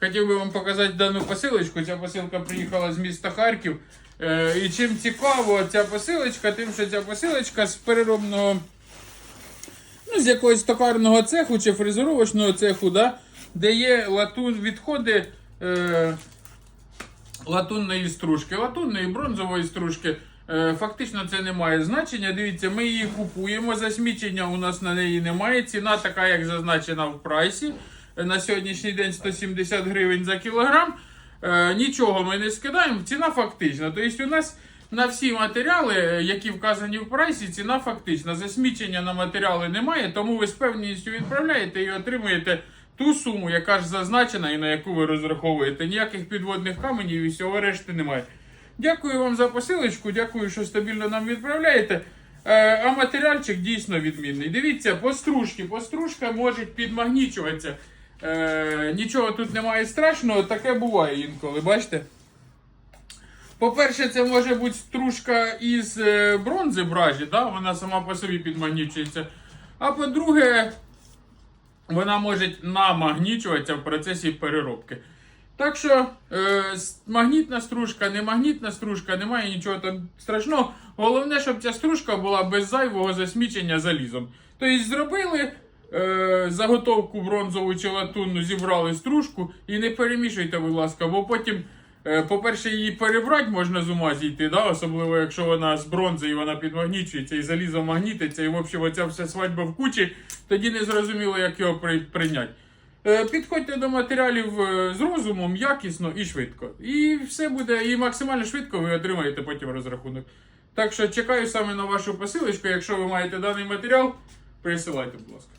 хотів би вам показати дану посилочку. Ця посилка приїхала з міста Харків. Е, і чим цікаво ця посилочка, тим, що ця посилочка з переробного, ну, з якогось токарного цеху чи фрезеровочного цеху, да, де є латун відходи. Е, латунної стружки, латунної бронзової стружки. Е, Фактично це не має значення. Дивіться, ми її купуємо. Засмічення у нас на неї немає. Ціна така, як зазначена в прайсі. На сьогоднішній день 170 гривень за кілограм. Е, Нічого ми не скидаємо. Ціна фактична. Тобто у нас на всі матеріали, е, які вказані в прайсі, ціна фактична. Засмічення на матеріали немає, тому ви з певністю відправляєте і отримуєте ту суму, яка ж зазначена і на яку ви розраховуєте. Ніяких підводних каменів і всього решти немає. Дякую вам за посилочку, дякую, що стабільно нам відправляєте. Е, а матеріальчик дійсно відмінний. Дивіться, постружки. Постружка може підмагнічуватися. Е, нічого тут немає страшного, таке буває інколи, бачите? По-перше, це може бути стружка із е, бронзи бражі, да? вона сама по собі підмагнічується. А по-друге, вона може намагнічуватися в процесі переробки. Так що е, магнітна стружка, не магнітна стружка, немає нічого там страшного. Головне, щоб ця стружка була без зайвого засмічення залізом. Тобто зробили е, заготовку бронзову чи латунну, зібрали стружку і не перемішуйте, будь ласка, бо потім, е, по-перше, її перебрати можна з ума зійти, да? особливо якщо вона з бронзи і вона підмагнічується, і залізо магнітиться, і в общем, оця вся свадьба в кучі, тоді не зрозуміло, як його при, прийняти. Е, Підходьте до матеріалів з розумом, якісно і швидко. І все буде, і максимально швидко ви отримаєте потім розрахунок. Так що чекаю саме на вашу посилочку. Якщо ви маєте даний матеріал, присилайте, будь ласка.